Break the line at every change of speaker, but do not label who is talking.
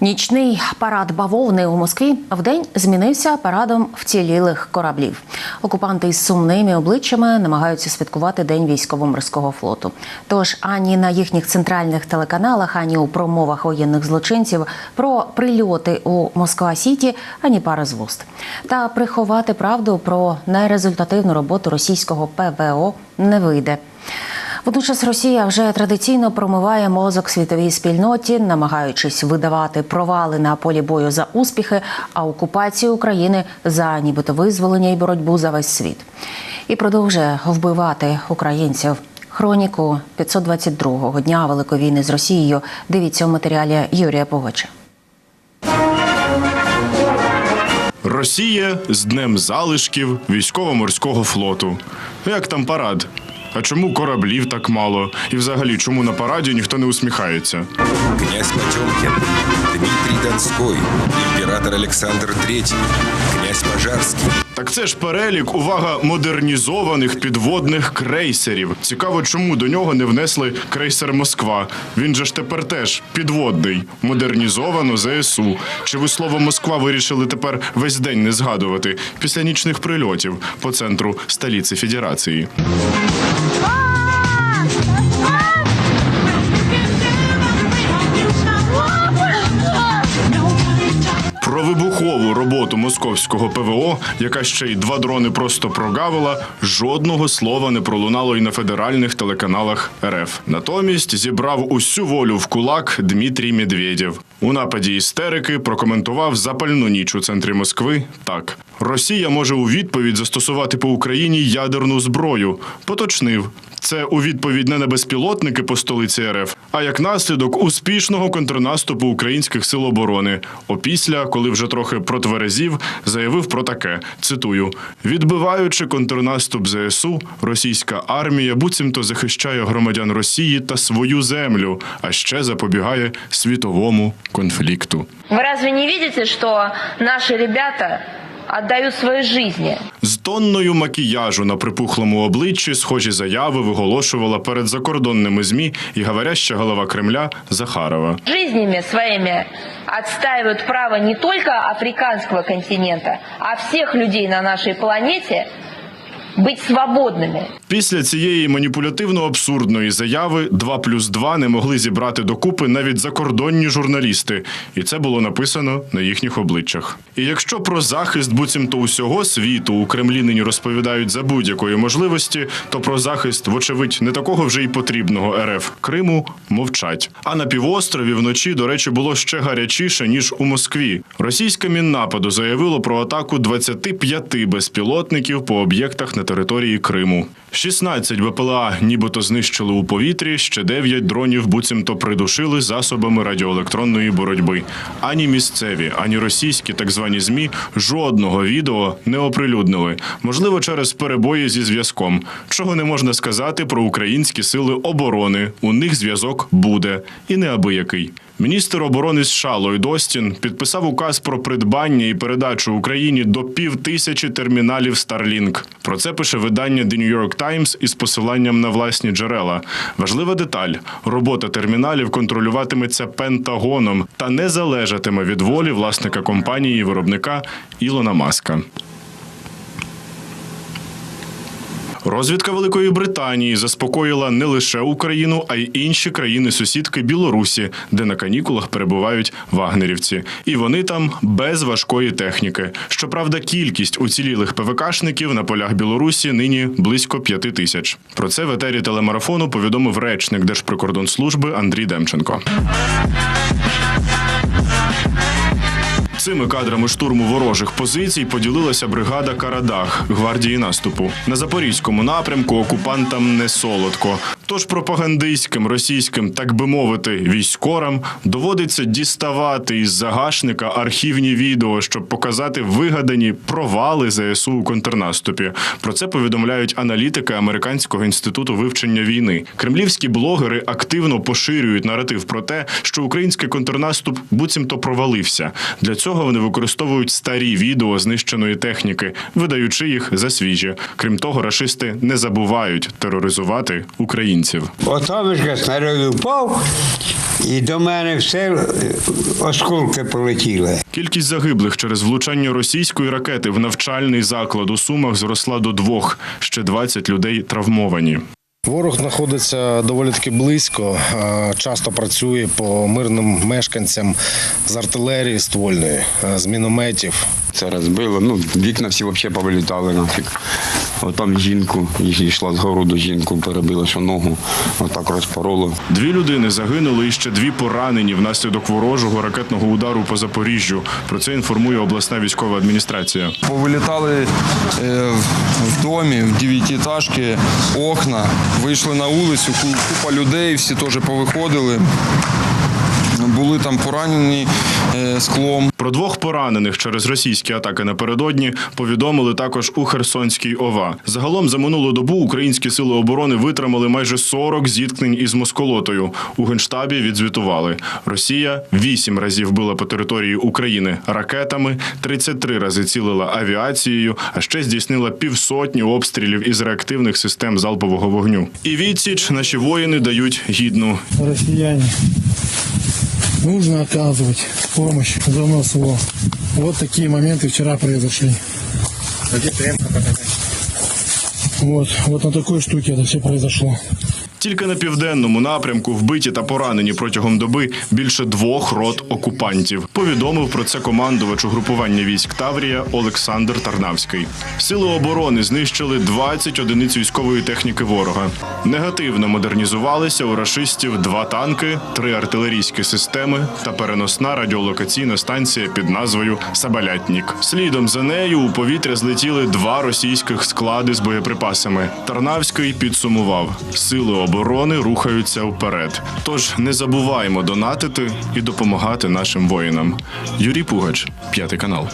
Нічний парад бавовни у Москві вдень змінився парадом вцілілих кораблів. Окупанти із сумними обличчями намагаються святкувати День військово-морського флоту. Тож ані на їхніх центральних телеканалах, ані у промовах воєнних злочинців про прильоти у Москва Сіті, ані пари з вуст. Та приховати правду про нерезультативну роботу російського ПВО не вийде. Водночас Росія вже традиційно промиває мозок світовій спільноті, намагаючись видавати провали на полі бою за успіхи, а окупацію України за нібито визволення і боротьбу за весь світ. І продовжує вбивати українців. Хроніку 522-го дня Великої війни з Росією. Дивіться у матеріалі Юрія Погоча.
Росія з днем залишків військово-морського флоту. Як там парад? А чому кораблів так мало? І взагалі, чому на параді ніхто не усміхається?
князь Потьомкін, Дмитрій Донський, імператор Александр III, князь Пожарский.
Так це ж перелік, увага, модернізованих підводних крейсерів. Цікаво, чому до нього не внесли крейсер Москва. Він же ж тепер теж підводний, модернізовано ЗСУ. Чи ви слово Москва вирішили тепер весь день не згадувати після нічних прильотів по центру столиці Федерації? Вибухову роботу московського ПВО, яка ще й два дрони просто прогавила, жодного слова не пролунало й на федеральних телеканалах РФ. Натомість зібрав усю волю в кулак Дмитрій Медведєв. У нападі істерики прокоментував запальну ніч у центрі Москви так: Росія може у відповідь застосувати по Україні ядерну зброю. Поточнив. Це у відповідь не на безпілотники по столиці РФ, а як наслідок успішного контрнаступу українських сил оборони. Опісля, коли вже трохи протверезів, заявив про таке: цитую: відбиваючи контрнаступ ЗСУ, російська армія буцімто захищає громадян Росії та свою землю, а ще запобігає світовому конфлікту.
Вы разве не видите, что наши ребята отдают свои жизни?
З тонною макіяжу на припухлому обличчі схожі заяви виголошувала перед закордонними змі і говоряща голова Кремля Захарова.
Жизнями своїми отстаивают право не тільки африканського континенту, а всіх людей на нашій планете быть свободными.
Після цієї маніпулятивно-абсурдної заяви 2 плюс 2 не могли зібрати докупи навіть закордонні журналісти, і це було написано на їхніх обличчях. І якщо про захист буцімто усього світу у Кремлі нині розповідають за будь-якої можливості, то про захист, вочевидь, не такого вже й потрібного РФ Криму мовчать. А на півострові вночі, до речі, було ще гарячіше ніж у Москві. Російське міннападу заявило про атаку 25 безпілотників по об'єктах на території Криму. 16 БПЛА нібито знищили у повітрі, ще 9 дронів буцімто придушили засобами радіоелектронної боротьби. Ані місцеві, ані російські так звані змі жодного відео не оприлюднили. Можливо, через перебої зі зв'язком. Чого не можна сказати про українські сили оборони. У них зв'язок буде і неабиякий. Міністр оборони США Ллойд Остін підписав указ про придбання і передачу Україні до пів тисячі терміналів Starlink. Про це пише видання The New York Times із посиланням на власні джерела. Важлива деталь: робота терміналів контролюватиметься Пентагоном та не залежатиме від волі власника компанії і виробника Ілона Маска. Розвідка Великої Британії заспокоїла не лише Україну, а й інші країни-сусідки Білорусі, де на канікулах перебувають вагнерівці. І вони там без важкої техніки. Щоправда, кількість уцілілих ПВКшників на полях Білорусі нині близько п'яти тисяч. Про це в етері телемарафону повідомив речник Держприкордонслужби Андрій Демченко. Цими кадрами штурму ворожих позицій поділилася бригада Карадах гвардії наступу. На запорізькому напрямку окупантам не солодко. Тож пропагандистським російським, так би мовити, військорам доводиться діставати із загашника архівні відео, щоб показати вигадані провали ЗСУ у контрнаступі. Про це повідомляють аналітики Американського інституту вивчення війни. Кремлівські блогери активно поширюють наратив про те, що український контрнаступ буцімто провалився. Для цього вони використовують старі відео знищеної техніки, видаючи їх за свіжі. Крім того, рашисти не забувають тероризувати українців.
Отамишка снаряд упав, і до мене все е, осколки полетіли.
Кількість загиблих через влучання російської ракети в навчальний заклад у Сумах зросла до двох. Ще 20 людей травмовані.
Ворог знаходиться доволі таки близько, е, часто працює по мирним мешканцям з артилерії ствольної, е, з мінометів.
Це розбило. Ну, вікна всі взагалі повилітали нафіг. От там жінку, йшла з городу жінку, перебила що ногу, отак розпороло.
Дві людини загинули і ще дві поранені внаслідок ворожого ракетного удару по Запоріжжю. Про це інформує обласна військова адміністрація.
Повилітали е, в домі, в дев'ятиэтажки, окна, вийшли на вулицю, купа людей, всі теж повиходили. Були там поранені е, склом.
Про двох поранених через російські атаки напередодні повідомили також у Херсонській ОВА. Загалом за минулу добу українські сили оборони витримали майже 40 зіткнень із москолотою. У генштабі відзвітували: Росія вісім разів била по території України ракетами, 33 рази цілила авіацією, а ще здійснила півсотні обстрілів із реактивних систем залпового вогню. І відсіч наші воїни дають гідну.
россияне. Нужно оказывать помощь ЗМСО. Вот такие моменты вчера произошли. Вот, вот на такой штуке это все произошло.
Тільки на південному напрямку вбиті та поранені протягом доби більше двох рот окупантів. Повідомив про це командувач угрупування військ Таврія Олександр Тарнавський. Сили оборони знищили 20 одиниць військової техніки ворога. Негативно модернізувалися у рашистів два танки, три артилерійські системи та переносна радіолокаційна станція під назвою Сабалятнік. Слідом за нею у повітря злетіли два російських склади з боєприпасами. Тарнавський підсумував: сили оборони рухаються вперед. Тож не забуваємо донатити і допомагати нашим воїнам. Юрій Пугач, п'ятий канал.